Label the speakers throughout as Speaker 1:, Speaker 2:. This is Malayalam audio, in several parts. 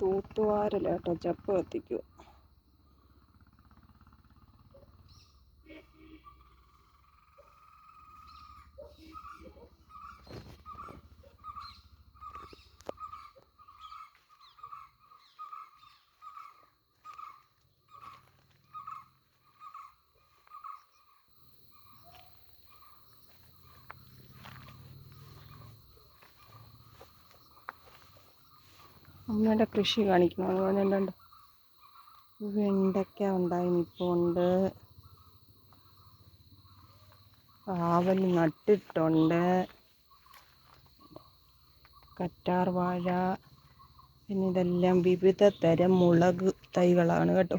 Speaker 1: തൂത്തുവാരല കേട്ടോ ചപ്പ് കത്തിക്കുക അമ്മയുടെ കൃഷി കാണിക്കണം അതുപോലെ എന്തുണ്ട് വെണ്ടയ്ക്ക ഉണ്ടായി നിൽപ്പുണ്ട് പാവൽ നട്ടിട്ടുണ്ട്. കറ്റാർ വാഴ. പിന്നെ ഇതെല്ലാം വിവിധ തരം മുളക് തൈകളാണ് കേട്ടോ.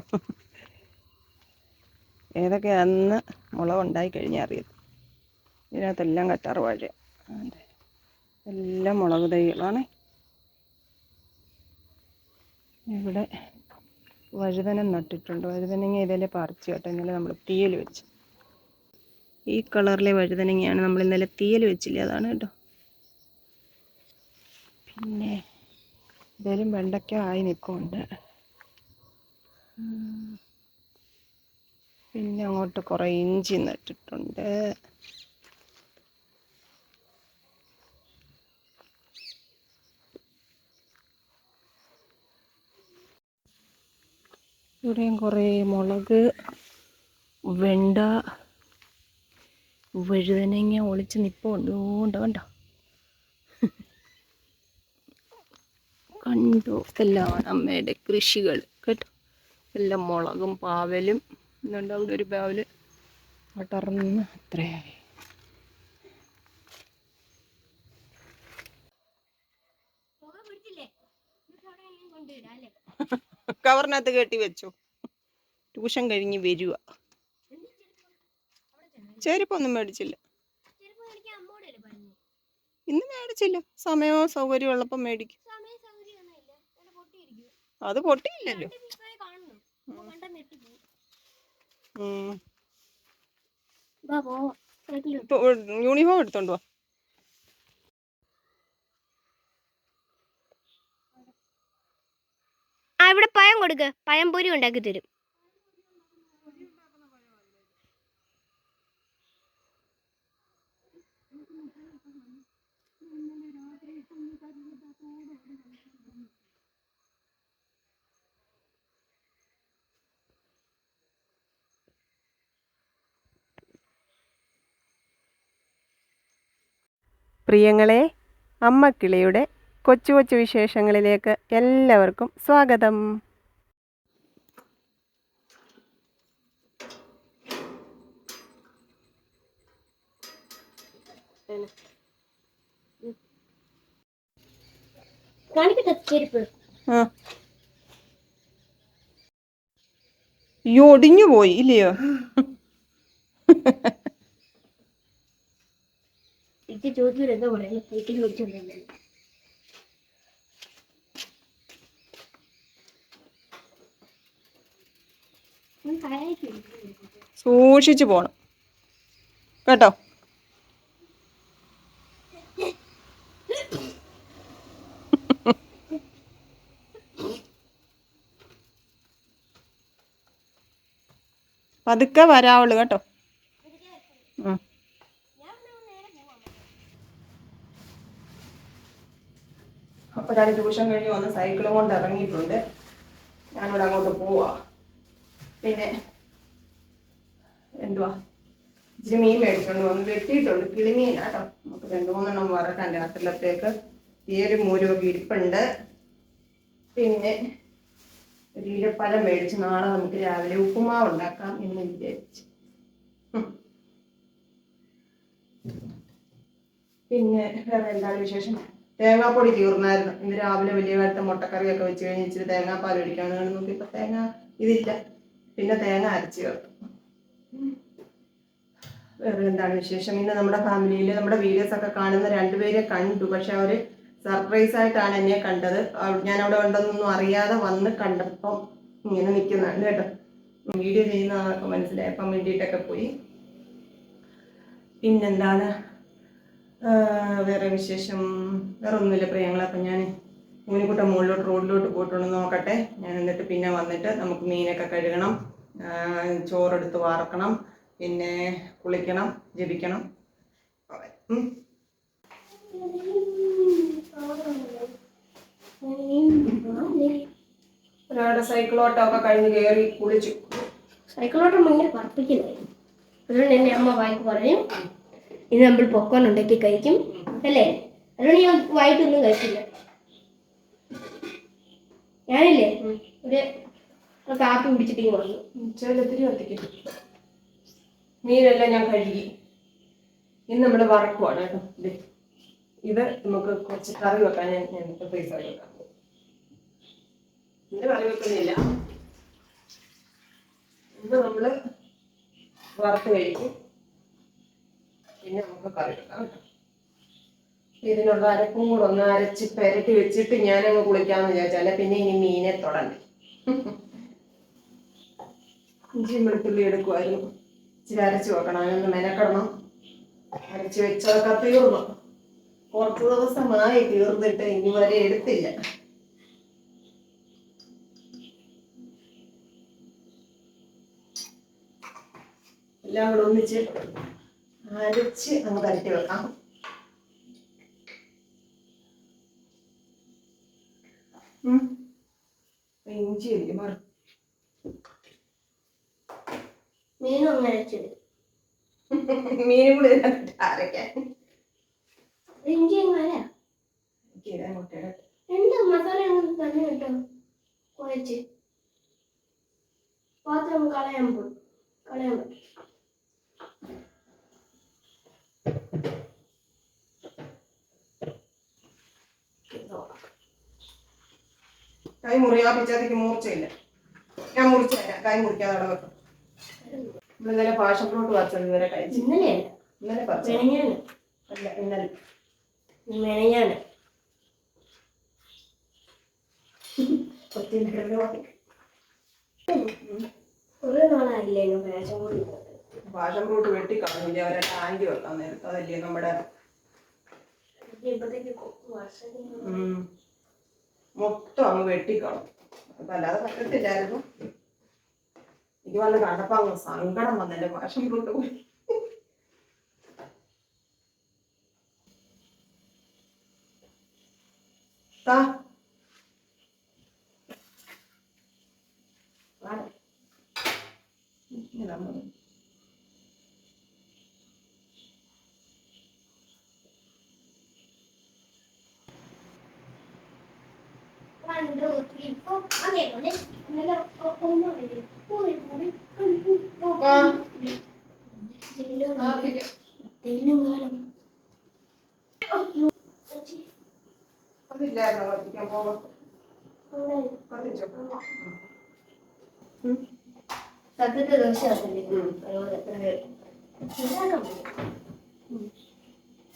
Speaker 1: ഏതൊക്കെയാണെന്ന് മുളക് ഉണ്ടായി കഴിഞ്ഞാൽ അറിയത് ഇതിനകത്തെല്ലാം കറ്റാർ വാഴ. എല്ലാം മുളക് തൈകളാണ്. ഇവിടെ വഴുതനം നട്ടിട്ടുണ്ട്. വഴുതനങ്ങ ഇതിലെ പറിച്ചു കേട്ടോ ഇന്നലെ നമ്മൾ തീയൽ വെച്ച്. ഈ കളറിലെ വഴുതനങ്ങയാണ് നമ്മൾ ഇന്നലെ തീയൽ വെച്ചില്ലേ? അതാണ് കേട്ടോ. പിന്നെ ഇതേലും വെണ്ടയ്ക്ക ആയി നിൽക്കുന്നുണ്ട് പിന്നെ അങ്ങോട്ട് കുറേ ഇഞ്ചി നട്ടിട്ടുണ്ട്. ഇവിടെയും കുറേ മുളക് വെണ്ട വഴുതനങ്ങ ഒളിച്ച് നിൽപ്പുണ്ട് ഉണ്ട് കണ്ടോ? കണ്ടു? എല്ലാം അമ്മയുടെ കൃഷികൾ കേട്ടോ? എല്ലാം മുളകും പാവലും. എന്നുണ്ട് അവിടെ ഒരു പാവൽ. അടർന്ന് അത്രയായി. കവറിനകത്ത് കെട്ടി വെച്ചോ. ട്യൂഷൻ കഴിഞ്ഞ് വരിക ചെരുപ്പൊന്നും മേടിച്ചില്ല. ഇന്ന് മേടിച്ചില്ല. സമയമോ സൗകര്യം ഉള്ളപ്പോൾ മേടിക്കും. അത് പൊട്ടിയില്ലല്ലോ. യൂണിഫോം എടുത്തോണ്ട്
Speaker 2: ഇവിടെ പഴം കൊടുക്ക്. പഴംപൊരി ഉണ്ടാക്കി തരും.
Speaker 1: പ്രിയങ്ങളെ അമ്മക്കിളിയുടെ കൊച്ചു കൊച്ചു വിശേഷങ്ങളിലേക്ക് എല്ലാവർക്കും സ്വാഗതം. ഈ ഒടിഞ്ഞു പോയി ഇല്ലയോ?
Speaker 2: ചോദിച്ചു എന്താ പറയുന്നത്
Speaker 1: സൂക്ഷിച്ചു പോണം. കേട്ടോ? പതുക്കെ വരാവുള്ളൂ കേട്ടോ. അപ്പൊ ഞാൻ ട്യൂഷൻ കഴിഞ്ഞ് വന്ന് സൈക്കിളും കൊണ്ട് ഇറങ്ങിയിട്ടുണ്ട്. ഞാനിവിടെ അങ്ങോട്ട് പോവാ. പിന്നെ എന്തുവാ? ഇച്ചിരി മീൻ മേടിച്ചോണ്ട് വന്ന് വെട്ടിയിട്ടുണ്ട്. കിളിമീനാട്ടോ. നമുക്ക് രണ്ടു മൂന്നെണ്ണം വറക്കാൻ രാത്രിയിലത്തേക്ക് ഏഴ് മൂരൊക്കെ ഇരിപ്പുണ്ട്. പിന്നെ ഒരു ഈരപ്പഴം മേടിച്ച് നാളെ നമുക്ക് രാവിലെ ഉപ്പുമാവ് ഉണ്ടാക്കാം എന്ന് വിചാരിച്ചു. പിന്നെ വേറെ എന്താണ് വിശേഷം? തേങ്ങാപ്പൊടി തീർന്നായിരുന്നു. ഇന്ന് രാവിലെ വലിയ കാലത്തെ മുട്ടക്കറിയൊക്കെ വെച്ച് കഴിഞ്ഞ് ഇച്ചിരി തേങ്ങാപ്പാൽ ഒഴിക്കാൻ നോക്കി ഇപ്പൊ തേങ്ങ ഇതില്ല. പിന്നെ തേങ്ങ അരച്ച് ചേർത്തു. വേറെ എന്താണ് വിശേഷം? ഇന്ന് നമ്മുടെ ഫാമിലിയിൽ നമ്മുടെ വീഡിയോസ് ഒക്കെ കാണുന്ന രണ്ടുപേരെ കണ്ടു. പക്ഷെ അവർ സർപ്രൈസ് ആയിട്ടാണ് എന്നെ കണ്ടത്. ഞാൻ അവിടെ ഉണ്ടെന്നൊന്നും അറിയാതെ വന്ന് കണ്ടപ്പം ഇങ്ങനെ നിൽക്കുന്നതാണ് കേട്ടോ. വീഡിയോ ചെയ്യുന്ന ആൾക്ക് മനസ്സിലായപ്പം വേണ്ടിയിട്ടൊക്കെ പോയി. പിന്നെന്താണ്? വേറെ വിശേഷം? വേറെ ഒന്നുമില്ല പ്രിയങ്ങളെ അപ്പം ഞാൻ മൂന്നിക്കുട്ട മുകളിലോട്ട് റോഡിലോട്ട് പോയിട്ടുണ്ടെന്ന് നോക്കട്ടെ. ഞാൻ എന്നിട്ട് പിന്നെ വന്നിട്ട് നമുക്ക് മീനൊക്കെ കഴുകണം. ചോറെടുത്ത് വാർക്കണം പിന്നെ കുളിക്കണം ജപിക്കണം. ഒരാളുടെ സൈക്കിളോട്ടം ഒക്കെ കഴിഞ്ഞ് കയറി കുളിച്ചു.
Speaker 2: സൈക്കിളോട്ടം ഭയങ്കര പറപ്പിക്കുന്നതായിരുന്നു അതുകൊണ്ട് അമ്മ വായിക്ക് പറയും. ഇത് നമ്മൾ പൊക്കോൺ ഉണ്ടാക്കി കഴിക്കും. അല്ലേ? അതുകൊണ്ട് ഞാൻ വായിട്ടൊന്നും കഴിച്ചില്ല ഞാനില്ലേ? ഒരു കാപ്പി കുടിച്ചിട്ട് വന്നു.
Speaker 1: ചേലത്തിരി കത്തിക്കും മീനെല്ലാം ഞാൻ കഴുകി. ഇന്ന് നമ്മൾ വറക്കുവാണ് കേട്ടോ. ഇത് നമുക്ക് കുറച്ച് കറി വെക്കാൻ ഞാൻ ഞാൻ പൈസ വെക്കാം ഇന്ന് കറി വെക്കുന്നില്ല. ഇന്ന് നമ്മൾ വറുത്ത് കഴിക്കും. പിന്നെ നമുക്ക് കറി വെക്കാം കേട്ടോ. ഇതിനുള്ള അരപ്പും കൂടെ ഒന്ന് അരച്ച് പെരട്ടി വെച്ചിട്ട് ഞാനങ്ങ് കുളിക്കാന്ന് വിചാരിച്ചാൽ പിന്നെ ഇനി മീനെ തുടങ്ങി ഇഞ്ചി വെളുത്തുള്ളി എടുക്കുമായിരുന്നു ഇച്ചിരി അരച്ച് വെക്കണം അതിനൊന്ന് മെനക്കെടണം. അരച്ച് വെച്ചതൊക്കെ തീർന്നു. കുറച്ച് ദിവസമായി തീർന്നിട്ട് ഇനി വരെ എടുത്തില്ല. എല്ലാം കൂടെ ഒന്നിച്ച് അരച്ച് അങ്ങ് തരട്ടി വെക്കാം. ഇഞ്ചി അല്ലേ മറ.
Speaker 2: മീനും അങ്ങനെ
Speaker 1: മീനും കൂടി ഇതിനകത്ത് അരയ്ക്കാൻ
Speaker 2: ഇഞ്ചി എങ്ങനെ
Speaker 1: മുട്ടയുടെ
Speaker 2: എന്താ മസാല തന്നെ കേട്ടോ കുഴച്ച് പാത്രം കളയാൻ പോയി കളയാൻ പോയി
Speaker 1: കൈ മുറിയാ പിച്ചാത്തേക്ക് മൂർച്ചയില്ല. ഞാൻ മുറിച്ചു തരാം. കൈ മുറിക്കാതെ അവിടെ വെക്കും ഇന്നലെ പാഷൻ ഫ്രൂട്ട് പറിച്ചത് ഇന്നലെ കഴിച്ചു. ഇന്നലെ പറിച്ചു അല്ല ഇന്നലെ.
Speaker 2: മെനഞ്ഞാണ് കുറേ നാളായില്ലേ
Speaker 1: പാഷൻ ഫ്രൂട്ട് വെട്ടി കളഞ്ഞില്ല? അവരെ ടാങ്കി വെക്കാൻ നേരത്തെ. അതല്ലേ നമ്മുടെ മൊത്തം അങ്ങ് വെട്ടിക്കളും അപ്പൊ അല്ലാതെ പറ്റത്തില്ലായിരുന്നു എനിക്ക് വന്ന് കണ്ടപ്പോ അങ്ങ് സങ്കടം വന്നെന്റെ ഭാഷം കൊണ്ട് പോയി താ. ഇങ്ങനെ വന്നു.
Speaker 2: One, two, three, four. സത്യത്തെ?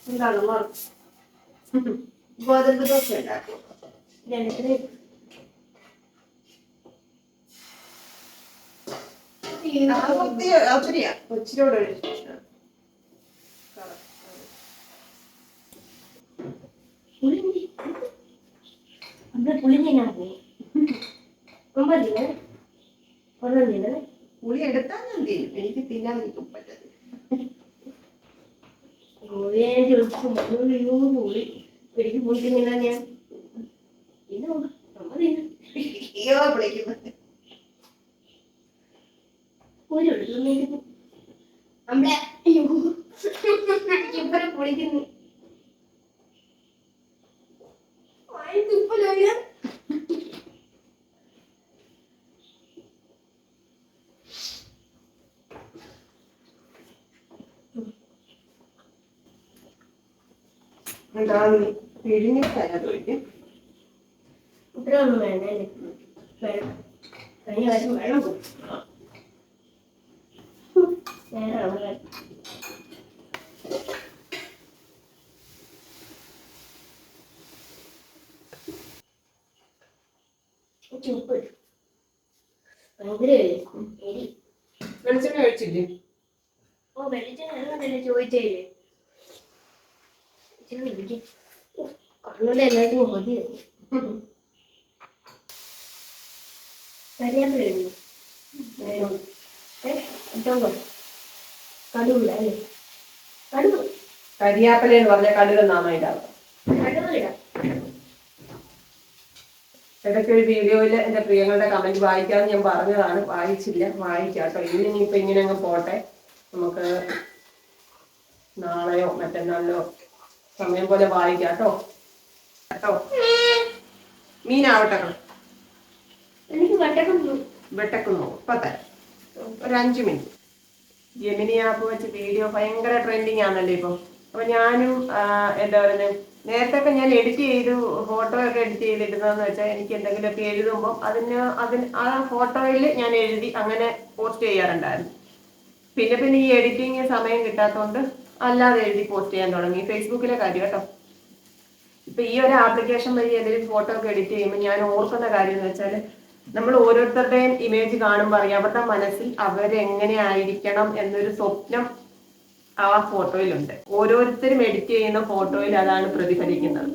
Speaker 1: എന്താണ് ഗോതമ്പ് ദോശ ഉണ്ടാക്കും.
Speaker 2: രണ്ടിന്
Speaker 1: പുളി എടുത്താൽ ഞാൻ തിന്നും എനിക്ക് തിന്നാൻ നിൽക്കും പറ്റത്തില്ല.
Speaker 2: പുളി. എനിക്ക് പുളി ഞാൻ ഇത് ഒമ്പതിന്
Speaker 1: അയ്യോ വിളിക്കുന്നത്
Speaker 2: ഒരു എടുക്കുന്നു നമ്മളെ അയ്യോ. ഇപ്പഴെ പൊളിക്കുന്നു.
Speaker 1: പിഴിഞ്ഞിട്ടാ ഒഴിക്കും
Speaker 2: ഇത്രയൊന്നും വേണ്ട? കഴിഞ്ഞ പ്രാവശ്യം വെള്ളം കുടിച്ചു. വെള്ളം ഉപ്പ് ഭയങ്കര എരി. ഓ വെളിച്ചെണ്ണ ചോദിച്ചേലേ വിളിക്കും കണ്ണൂരിൽ എല്ലാവർക്കും കരിയാപ്പില ഇടുന്നു ഇട്ടോ കടുകില്ല അല്ലേ കടുക്
Speaker 1: കരിയാപ്പല എന്ന് പറഞ്ഞ കടുക് നന്നായിട്ടാവും
Speaker 2: കടുകിടാം
Speaker 1: ഇടയ്ക്ക് ഒരു വീഡിയോയിൽ എന്റെ പ്രിയങ്ങളുടെ കമന്റ് വായിക്കാമെന്ന് ഞാൻ പറഞ്ഞതാണ്. വായിച്ചില്ല. വായിക്കാം കേട്ടോ ഇന്ന് ഇനിയിപ്പോ ഇങ്ങനെ അങ്ങ് പോട്ടെ. നമുക്ക് നാളെയോ മറ്റന്നാളിലോ സമയം പോലെ വായിക്കാം കേട്ടോ? കേട്ടോ മീനാവട്ടെ
Speaker 2: എനിക്ക് വെട്ടക്കുന്നു
Speaker 1: വെട്ടക്കുന്നു ഇപ്പൊ തരാം. ഒരു അഞ്ചു മിനിറ്റ്. ജെമിനി ആപ്പ് വെച്ച് വീഡിയോ ഭയങ്കര ട്രെൻഡിങ് ആണല്ലോ ഇപ്പം. അപ്പൊ ഞാനും എന്താ പറയുന്നത് നേരത്തെ ഒക്കെ ഞാൻ എഡിറ്റ് ചെയ്തു ഫോട്ടോ ഒക്കെ എഡിറ്റ് ചെയ്തിരുന്നതെന്ന് വെച്ചാൽ എനിക്ക് എന്തെങ്കിലുമൊക്കെ എഴുതുമ്പോൾ അതിന് അതിന് ആ ഫോട്ടോയിൽ ഞാൻ എഴുതി അങ്ങനെ പോസ്റ്റ് ചെയ്യാറുണ്ടായിരുന്നു. പിന്നെ പിന്നെ ഈ എഡിറ്റിങ് സമയം കിട്ടാത്തതുകൊണ്ട് അല്ലാതെ എഴുതി പോസ്റ്റ് ചെയ്യാൻ തുടങ്ങി. ഫേസ്ബുക്കിലെ കാര്യം കേട്ടോ. ഇപ്പൊ ഈ ഒരു ആപ്ലിക്കേഷൻ വഴി എന്തെങ്കിലും ഫോട്ടോ ഒക്കെ എഡിറ്റ് ചെയ്യുമ്പോൾ ഞാൻ ഓർക്കുന്ന കാര്യം എന്ന് വെച്ചാൽ നമ്മൾ ഓരോരുത്തരുടെയും ഇമേജ് കാണുമ്പോൾ അറിയാം. അവരുടെ മനസ്സിൽ അവരെങ്ങനെ ആയിരിക്കണം എന്നൊരു സ്വപ്നം ആ ഫോട്ടോയിലുണ്ട് ഓരോരുത്തരും എഡിറ്റ് ചെയ്യുന്ന ഫോട്ടോയിൽ അതാണ് പ്രതിഫലിക്കുന്നത്.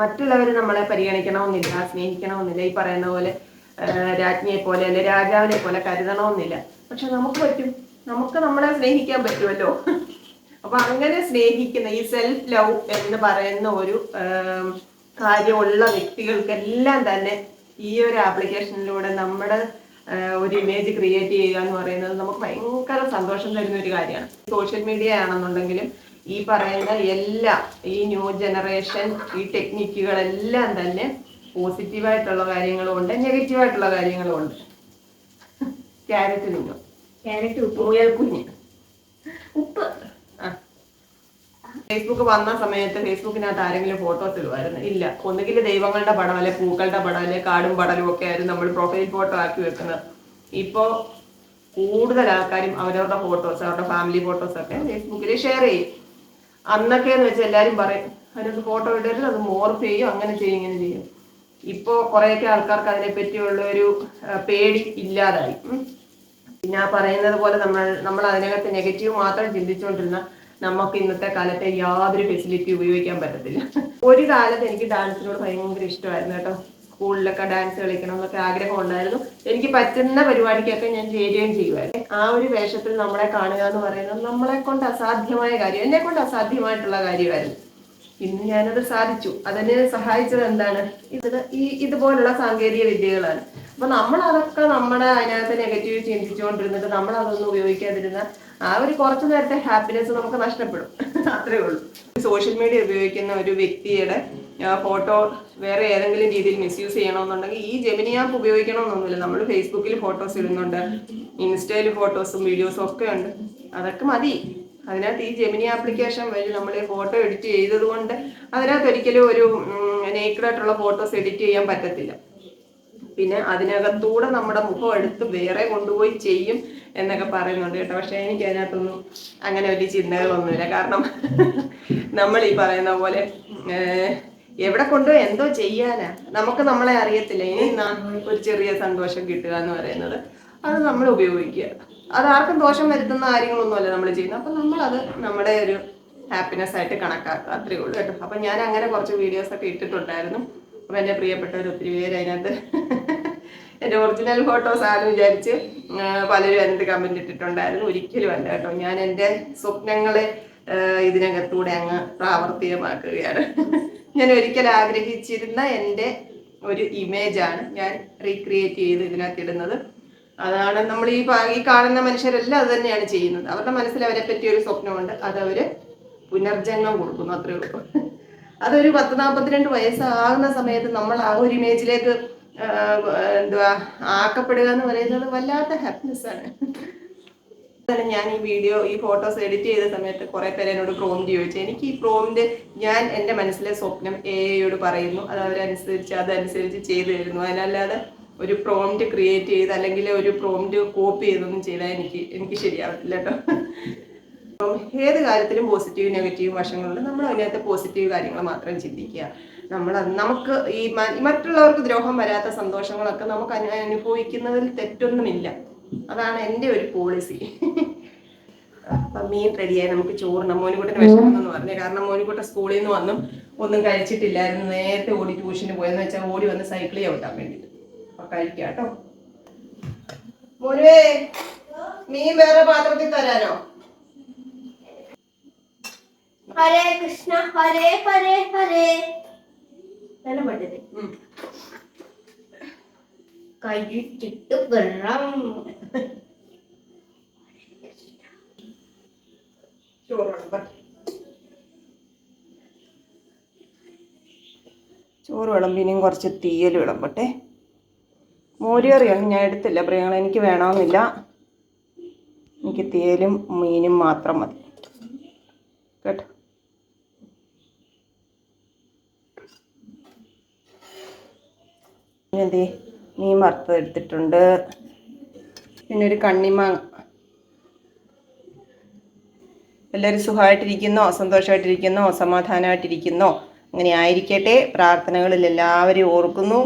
Speaker 1: മറ്റുള്ളവർ നമ്മളെ പരിഗണിക്കണമെന്നില്ല സ്നേഹിക്കണമെന്നില്ല ഈ പറയുന്ന പോലെ രാജ്ഞിയെ പോലെ അല്ലെ രാജാവിനെ പോലെ കരുതണമെന്നില്ല. പക്ഷെ നമുക്ക് പറ്റും. നമുക്ക് നമ്മളെ സ്നേഹിക്കാൻ പറ്റുമല്ലോ. അപ്പൊ അങ്ങനെ സ്നേഹിക്കുന്ന ഈ സെൽഫ് ലവ് എന്ന് പറയുന്ന ഒരു കാര്യമുള്ള വ്യക്തികൾക്കെല്ലാം തന്നെ ഈ ഒരു ആപ്ലിക്കേഷനിലൂടെ നമ്മുടെ ഒരു ഇമേജ് ക്രിയേറ്റ് ചെയ്യുക എന്ന് പറയുന്നത് നമുക്ക് ഭയങ്കര സന്തോഷം തരുന്ന ഒരു കാര്യമാണ്. സോഷ്യൽ മീഡിയ ആണെന്നുണ്ടെങ്കിലും ഈ പറയുന്ന എല്ലാ ഈ ന്യൂ ജനറേഷൻ ഈ ടെക്നിക്കുകളെല്ലാം തന്നെ പോസിറ്റീവായിട്ടുള്ള കാര്യങ്ങളും ഉണ്ട് നെഗറ്റീവായിട്ടുള്ള കാര്യങ്ങളും ഉണ്ട് ക്യാരറ്റ് നിന്നു
Speaker 2: ക്യാരറ്റ് ഉപ്പ്.
Speaker 1: മുയൽ കുഞ്ഞ്
Speaker 2: ഉപ്പ്.
Speaker 1: ഫേസ്ബുക്ക് വന്ന സമയത്ത് ഫേസ്ബുക്കിനകത്ത് ആരെങ്കിലും ഫോട്ടോസ് ഇടുമായിരുന്നു ഇല്ല. ഒന്നുകിൽ ദൈവങ്ങളുടെ പടം അല്ലെ പൂക്കളുടെ പടം അല്ലെ കാടും പടലും ഒക്കെ ആയിരുന്നു നമ്മൾ പ്രൊഫൈൽ ഫോട്ടോ ആക്കി വെക്കുന്നത്. ഇപ്പോ കൂടുതൽ ആൾക്കാരും അവരവരുടെ ഫോട്ടോസ് അവരുടെ ഫാമിലി ഫോട്ടോസ് ഒക്കെ ഫേസ്ബുക്കിൽ ഷെയർ ചെയ്യും. അന്നൊക്കെ എന്ന് വെച്ചാൽ എല്ലാവരും പറയും അതിനകത്ത് ഫോട്ടോ ഇടരുത് അത് മോർഫ് ചെയ്യും അങ്ങനെ ചെയ്യും ഇങ്ങനെ ചെയ്യും. ഇപ്പോ കുറേയൊക്കെ ആൾക്കാർക്ക് അതിനെ പറ്റിയുള്ള ഒരു പേടി ഇല്ലാതായി. പിന്നെ പറയുന്നത് പോലെ നമ്മൾ നമ്മൾ അതിനകത്ത് നെഗറ്റീവ് മാത്രം ചിന്തിച്ചുകൊണ്ടിരുന്ന നമുക്ക് ഇന്നത്തെ കാലത്തെ യാതൊരു ഫെസിലിറ്റി ഉപയോഗിക്കാൻ പറ്റത്തില്ല. ഒരു കാലത്ത് എനിക്ക് ഡാൻസിനോട് ഭയങ്കര ഇഷ്ടമായിരുന്നു കേട്ടോ. സ്കൂളിലൊക്കെ ഡാൻസ് കളിക്കണം എന്നൊക്കെ ആഗ്രഹം ഉണ്ടായിരുന്നു. എനിക്ക് പറ്റുന്ന പരിപാടിക്കൊക്കെ ഞാൻ ചേരുകയും ചെയ്യുമായിരുന്നു. ആ ഒരു വേഷത്തിൽ നമ്മളെ കാണുക എന്ന് പറയുന്നത് നമ്മളെ കൊണ്ട് അസാധ്യമായ കാര്യം എന്നെ കൊണ്ട് അസാധ്യമായിട്ടുള്ള കാര്യമായിരുന്നു. ഇന്ന് ഞാനത് സാധിച്ചു. അതെന്നെ സഹായിച്ചത് എന്താണ്? ഇത് ഈ ഇതുപോലുള്ള സാങ്കേതിക വിദ്യകളാണ്. അപ്പൊ നമ്മൾ അതൊക്കെ നമ്മുടെ അതിനകത്ത് നെഗറ്റീവ് ചിന്തിച്ചുകൊണ്ടിരുന്നിട്ട് നമ്മൾ അതൊന്നും ഉപയോഗിക്കാതിരുന്ന ആ ഒരു കുറച്ചു നേരത്തെ ഹാപ്പിനെസ് നമുക്ക് നഷ്ടപ്പെടും. അത്രേ ഉള്ളൂ. സോഷ്യൽ മീഡിയ ഉപയോഗിക്കുന്ന ഒരു വ്യക്തിയുടെ ഫോട്ടോ വേറെ ഏതെങ്കിലും രീതിയിൽ മിസ്യൂസ് ചെയ്യണമെന്നുണ്ടെങ്കിൽ ഈ ജെമിനി ആപ്പ് ഉപയോഗിക്കണമെന്നൊന്നുമില്ല. നമ്മൾ ഫേസ്ബുക്കിൽ ഫോട്ടോസ് ഇടുന്നുണ്ട് ഇൻസ്റ്റയിൽ ഫോട്ടോസും വീഡിയോസും ഒക്കെ ഉണ്ട്. അതൊക്കെ മതി. അതിനകത്ത് ഈ ജെമിനി ആപ്ലിക്കേഷൻ വഴി നമ്മൾ ഫോട്ടോ എഡിറ്റ് ചെയ്തത് കൊണ്ട് അതിനകത്ത് ഒരിക്കലും ഒരു നേക്കഡായിട്ടുള്ള ഫോട്ടോസ് എഡിറ്റ് ചെയ്യാൻ പറ്റത്തില്ല. പിന്നെ അതിനകത്തൂടെ നമ്മുടെ മുഖം എടുത്ത് വേറെ കൊണ്ടുപോയി ചെയ്യും എന്നൊക്കെ പറയുന്നുണ്ട് കേട്ടോ. പക്ഷെ എനിക്ക് അതിനകത്തൊന്നും അങ്ങനെ വലിയ ചിന്തകളൊന്നുമില്ല. കാരണം നമ്മൾ ഈ പറയുന്ന പോലെ എവിടെ കൊണ്ടോ എന്തോ ചെയ്യാനാ. നമുക്ക് നമ്മളെ അറിയത്തില്ല. ഇനി ഒരു ചെറിയ സന്തോഷം കിട്ടുക എന്ന് പറയുന്നത്. അത് നമ്മൾ ഉപയോഗിക്കുക. അത് ആർക്കും ദോഷം വരുത്തുന്ന കാര്യങ്ങളൊന്നുമല്ല നമ്മൾ ചെയ്യുന്നത്. അപ്പൊ നമ്മളത് നമ്മുടെ ഒരു ഹാപ്പിനെസ് ആയിട്ട് കണക്കാക്കുക. അത്രേ ഉള്ളൂ കേട്ടോ. അപ്പൊ ഞാൻ അങ്ങനെ കുറച്ച് വീഡിയോസ് ഒക്കെ ഇട്ടിട്ടുണ്ടായിരുന്നു. അപ്പൊ എന്റെ പ്രിയപ്പെട്ടവർ ഒത്തിരി പേര് അതിനകത്ത് എന്റെ ഒറിജിനൽ ഫോട്ടോസ് ആണെന്ന് വിചാരിച്ച് പലരും അതിനകത്ത് കമന്റ് ഇട്ടിട്ടുണ്ടായിരുന്നു. ഒരിക്കലും അല്ല കേട്ടോ. ഞാൻ എന്റെ സ്വപ്നങ്ങളെ ഇതിനകത്തൂടെ അങ്ങ് പ്രാവർത്തികമാക്കുകയാണ്. ഞാൻ ഒരിക്കൽ ആഗ്രഹിച്ചിരുന്ന എന്റെ ഒരു ഇമേജാണ് ഞാൻ റീക്രിയേറ്റ് ചെയ്ത് ഇതിനകത്ത് ഇടുന്നത്. അതാണ് നമ്മൾ ഈ ഈ കാണുന്ന മനുഷ്യരെല്ലാം അത് തന്നെയാണ് ചെയ്യുന്നത്. അവരുടെ മനസ്സിൽ അവരെ പറ്റിയ ഒരു സ്വപ്നമുണ്ട്. അത് അവർ പുനർജന്മം കൊടുക്കുന്നു അത്രയേ ഉള്ളൂ. അതൊരു പത്ത് നാൽപ്പത്തിരണ്ട് വയസ്സാകുന്ന സമയത്ത് നമ്മൾ ആ ഒരു ഇമേജിലേക്ക് എന്തുവാ ആക്കപ്പെടുക എന്ന് പറയുന്നത് വല്ലാത്ത ഹാപ്പിനെസ് ആണ്. തന്നെ ഞാൻ ഈ വീഡിയോ ഈ ഫോട്ടോസ് എഡിറ്റ് ചെയ്ത സമയത്ത് കുറേ പേര് എന്നോട് പ്രോംറ്റ് ചോദിച്ചു. എനിക്ക് ഈ പ്രോംറ്റ് ഞാൻ എന്റെ മനസ്സിലെ സ്വപ്നം എ ഐയോട് പറയുന്നു. അത് അവരനുസരിച്ച് അതനുസരിച്ച് ചെയ്തു തരുന്നു. അതിനല്ലാതെ ഒരു പ്രോംറ്റ് ക്രിയേറ്റ് ചെയ്ത് അല്ലെങ്കിൽ ഒരു പ്രോംറ്റ് കോപ്പി ചെയ്തൊന്നും ചെയ്താൽ എനിക്ക് എനിക്ക് ശരിയാവത്തില്ല കേട്ടോ. അപ്പം ഏത് കാര്യത്തിലും പോസിറ്റീവ് നെഗറ്റീവ് വശങ്ങളുണ്ട്. നമ്മൾ അതിനകത്ത് പോസിറ്റീവ് കാര്യങ്ങൾ മാത്രം ചിന്തിക്കുക. നമ്മൾ നമുക്ക് ഈ മറ്റുള്ളവർക്ക് ദ്രോഹം വരാത്ത സന്തോഷങ്ങളൊക്കെ നമുക്ക് അനുഭവിക്കുന്നതിൽ തെറ്റൊന്നുമില്ല. അതാണ് എന്റെ ഒരു പോളിസി അപ്പം മീൻ റെഡിയായി. നമുക്ക് ചോറിന് മോനുകുട്ടന് എന്ന് പറഞ്ഞു. കാരണം മോനുകുട്ടൻ സ്കൂളിൽ നിന്ന് വന്നു ഒന്നും കഴിച്ചിട്ടില്ലായിരുന്നു. നേരത്തെ ഓടി ട്യൂഷന് പോയെന്ന് വെച്ചാൽ ഓടി വന്ന് സൈക്കിൾ ചവിട്ടാൻ വേണ്ടിയിട്ട് അപ്പൊ കഴിക്കാം കേട്ടോ മോനുവേ മീൻ വേറെ പാത്രത്തിൽ തരാനോ?
Speaker 2: ഹരേ കൃഷ്ണ ഹരേ ഹരേ ഹരേ. നല്ല
Speaker 1: പണ്ടത്.
Speaker 2: കഴിച്ചിട്ട് വെള്ളം.
Speaker 1: ചോറ് വിളമ്പിനും കുറച്ച് തീയൽ വിളമ്പട്ടെ. മോരുകറിയാണ് ഞാൻ എടുത്തില്ല. പ്രിയങ്ങൾ എനിക്ക് വേണമെന്നില്ല. എനിക്ക് തീയലും മീനും മാത്രം മതി കേട്ടോ എന്തേ മീൻ വറുത്തെടുത്തിട്ടുണ്ട്. പിന്നെ ഒരു കണ്ണിമാങ്ങ. എല്ലാവരും സുഖമായിട്ടിരിക്കുന്നോ? സന്തോഷമായിട്ടിരിക്കുന്നോ? സമാധാനമായിട്ടിരിക്കുന്നോ? അങ്ങനെ ആയിരിക്കട്ടെ. പ്രാർത്ഥനകളിൽ എല്ലാവരെയും ഓർക്കുന്നു.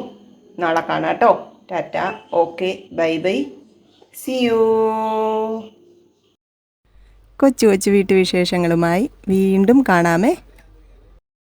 Speaker 1: നാളെ കാണാം കേട്ടോ. Tata. Okay. Bye bye. See you കൊച്ചു കൊച്ചു വീട്ടുവിശേഷങ്ങളുമായി വീണ്ടും കാണാമേ.